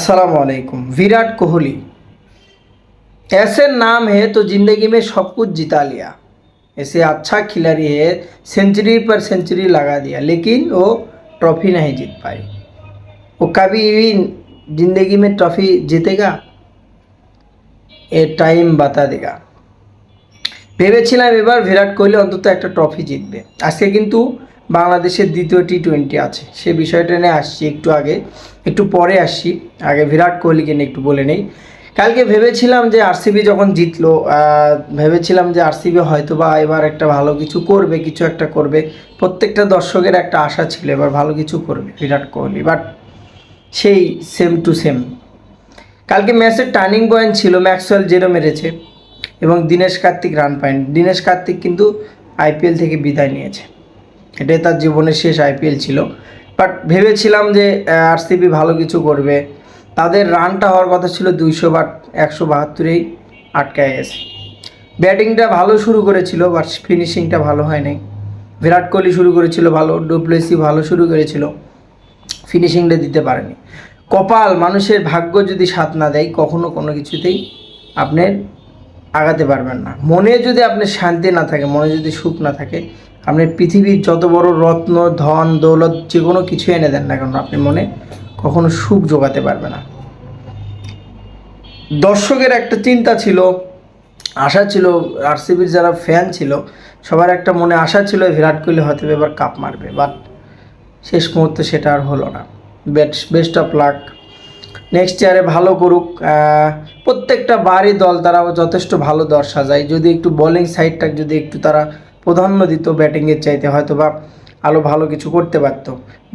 अस्सलाम वालेकुम विराट कोहली ऐसे नाम है तो ज़िंदगी में सब कुछ जिता लिया ऐसे अच्छा खिलाड़ी है सेंचुरी पर सेंचुरी लगा दिया लेकिन वो ट्रॉफी नहीं जीत पाई वो कभी भी ज़िंदगी में ट्रॉफी जीतेगा ये टाइम बता देगा ভেবেছিলাম এবার বিরাট কোহলি অন্তত একটা ট্রফি জিতবে আজকে কিন্তু বাংলাদেশের দ্বিতীয় টি টোয়েন্টি আছে। সে বিষয়টা নিয়ে আসছি একটু আগে। একটু পরে আসছি। আগে বিরাট কোহলিকে নিয়ে একটু বলে নেই। কালকে ভেবেছিলাম যে আরসিবি যখন জিতলো ভেবেছিলাম যে আরসিবি হয়তো বা এবার একটা ভালো কিছু করবে, কিছু একটা করবে। প্রত্যেকটা দর্শকের একটা আশা ছিল, এবার ভালো কিছু করবে বিরাট কোহলি। বাট সেই সেম টু সেম কালকে ম্যাচের টার্নিং পয়েন্ট ছিল, ম্যাক্সওয়েল জেরো মেরেছে এবং দীনেশ কার্তিক রান পায়নি। দীনেশ কার্তিক কিন্তু আইপিএল থেকে বিদায় নিয়েছে। এটাই তার জীবনের শেষ আইপিএল ছিল। বাট ভেবেছিলাম যে আরসিবি ভালো কিছু করবে। তাদের রানটা হওয়ার কথা ছিল দুইশো বাট একশো বাহাত্তরেই আটকায় গেছে। ব্যাটিংটা ভালো শুরু করেছিল বাট ফিনিশিংটা ভালো হয় নাই বিরাট কোহলি শুরু করেছিল ভালো ডুপ্লেসি ভালো শুরু করেছিল। ফিনিশিংটা দিতে পারেনি। কপাল, মানুষের ভাগ্য যদি সাথ না দেয়, কখনো কোনো কিছুতেই আপনি আগাতে পারবেন না। মনে যদি আপনার শান্তি না থাকে, মনে যদি সুখ না থাকে, আপনি পৃথিবীর যত বড় রত্ন, ধন, দৌলত যে কোনো কিছু এনে দেন না কেন, আপনি মনে কখনো সুখ জোগাতে পারবে না। দর্শকের একটা চিন্তা ছিল, আশা ছিল, আরসিবির যারা ফ্যান ছিল, সবার একটা মনে আশা ছিল, বিরাট কোহলি হয়তো এবার কাপ মারবে বাট শেষ মুহূর্তে সেটা আর হলো না। Bet best of luck next ইয়ারে ভালো করুক প্রত্যেকটা বারই দল তারা যথেষ্ট ভালো দর সাজায়। যদি একটু বোলিং সাইডটা যদি একটু তারা প্রাধান্য দিত ব্যাটিংয়ের চাইতে হয়তো বা আরও ভালো কিছু করতে পারত।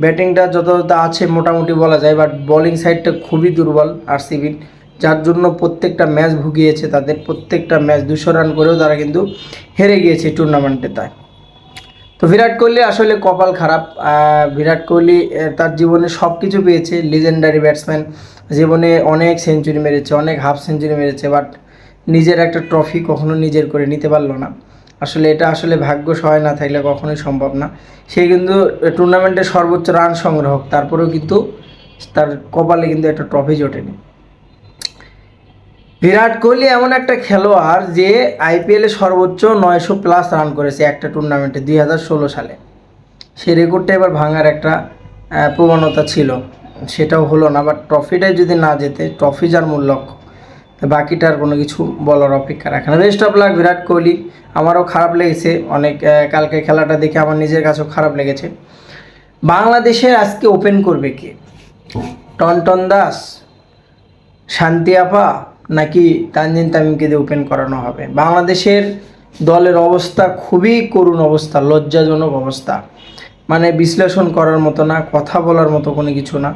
ব্যাটিংটা যতটা আছে মোটামুটি বলা যায় বাট বোলিং সাইডটা খুবই দুর্বল আর আরসিবির যার জন্য প্রত্যেকটা ম্যাচ ভুগিয়েছে তাদের, প্রত্যেকটা ম্যাচ দুশো রান করেও তারা কিন্তু হেরে গিয়েছে টুর্নামেন্টে তাই। তো বিরাট কোহলি আসলে কপাল খারাপ। বিরাট কোহলি তার জীবনে সব কিছু পেয়েছে। লিজেন্ডারি ব্যাটসম্যান জীবনে অনেক সেঞ্চুরি মেরেছে, অনেক হাফ সেঞ্চুরি মেরেছে বাট নিজের একটা ট্রফি কখনো নিজের করে নিতে পারল না। আসলে এটা আসলে ভাগ্য সহায় না থাকলে কখনোই সম্ভব না। সে কিন্তু টুর্নামেন্টের সর্বোচ্চ রান সংগ্রাহক, তারপরেও কিন্তু তার কপালে কিন্তু একটা ট্রফি জোটেনি। বিরাট কোহলি এমন একটা খেলোয়াড় যে আইপিএলে সর্বোচ্চ নয়শো প্লাস রান করেছে একটা টুর্নামেন্টে দুই হাজার ষোলো সালে। সেই রেকর্ডটা এবার ভাঙার একটা প্রবণতা ছিল। সেটাও হলো না বা ট্রফিটাই যদি না যেতে ট্রফি যার মূল লক্ষ্য। বাকিটার কোনো কিছু বলার অপেক্ষা রাখে না। Best of luck Virat Kohli. আমারও খারাপ লেগেছে। অনেক কালকে খেলাটা দেখে আমার নিজের কাছেও খারাপ লেগেছে। বাংলাদেশের আজকে ওপেন করবে কে? টনটন দাস, শান্তি আপা, নাকি তানজিন তামিমকে দিয়ে ওপেন করানো হবে? বাংলাদেশের দলের অবস্থা খুবই করুণ অবস্থা, লজ্জাজনক অবস্থা। মানে বিশ্লেষণ করার মতো না, কথা বলার মতো কোনো কিছু না।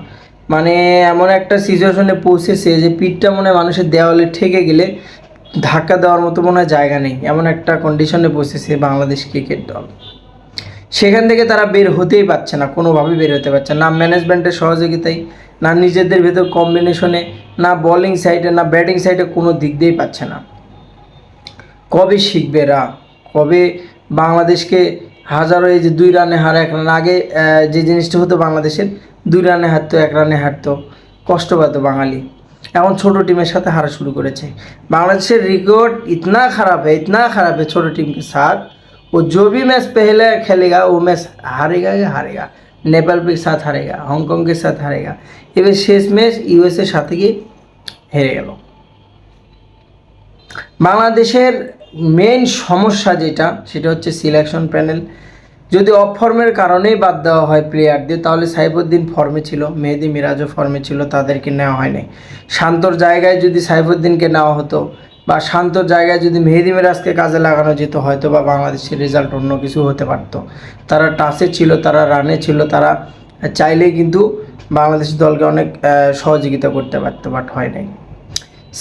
মানে এমন একটা সিচুয়েশনে পৌঁছেছে যে পিঠটা মনে মানুষের দেওয়ালে ঠেকে গেলে ধাক্কা দেওয়ার মতো মনে হয় জায়গা নেই। এমন একটা কন্ডিশনে পৌঁছেছে বাংলাদেশ ক্রিকেট দল। সেখান থেকে তারা বের হতেই পারছে না, কোনোভাবেই বের হতে পারছে না। ম্যানেজমেন্টের সহযোগিতায়, না নিজেদের ভেতর কম্বিনেশনে না বোলিং সাইডে না ব্যাটিং সাইডে কোনো দিক দিয়েই পাচ্ছে না। কবে শিখবে এরা? কবে বাংলাদেশকে হাজারো এই যে দুই রানে হারা এক রান আগে আহ, যে জিনিসটা হতো বাংলাদেশের দুই রানে হারতো এক রানে হারতো কষ্ট পাতো বাঙালি এখন ছোট টিমের সাথে হারা শুরু করেছে বাংলাদেশের রেকর্ড इतना खराब है इतना खराब है छोटे टीम के साथ वो जो भी मैच पहले खेलेगा वो मैच हारेगा या हारेगा नेपाल के साथ हारेगा हांगकंग के साथ हारेगा এবার শেষ ম্যাচ ইউএসের সাথে গিয়ে হেরে গেল বাংলাদেশের মেন সমস্যা যেটা, সেটা হচ্ছে সিলেকশন প্যানেল যদি অফ ফর্মের কারণেই বাদ দেওয়া হয় প্লেয়ারদের তাহলে সাইফুদ্দিন ফর্মে ছিল, মেহেদি মিরাজও ফর্মে ছিল, তাদেরকে নেওয়া হয়নি। শান্তর জায়গায় যদি সাইফুদ্দিনকে নেওয়া হতো, বা শান্তর জায়গায় যদি মেহেদি মিরাজকে কাজে লাগানো যেত হয়তো বা বাংলাদেশের রেজাল্ট অন্য কিছু হতে পারত। তারা টাসে ছিল, তারা রানে ছিল, তারা চাইলেই কিন্তু বাংলাদেশ দলকে অনেক সহযোগিতা করতে পারতো বাট হয় নাই।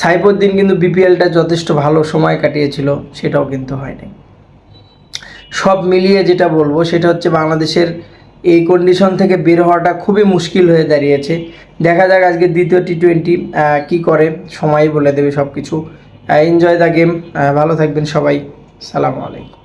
সাইফুদ্দিন কিন্তু বিপিএলটা যথেষ্ট ভালো সময় কাটিয়েছিল, সেটাও কিন্তু হয়নি। সব মিলিয়ে যেটা বলব, সেটা হচ্ছে বাংলাদেশের এই কন্ডিশন থেকে বের হওয়াটা খুবই মুশকিল হয়ে দাঁড়িয়েছে। দেখা যাক আজকে দ্বিতীয় টি টোয়েন্টি কী করে সময় বলে দেবে সব কিছু এনজয় দ্য গেম ভালো থাকবেন সবাই। সালামু আলাইকুম।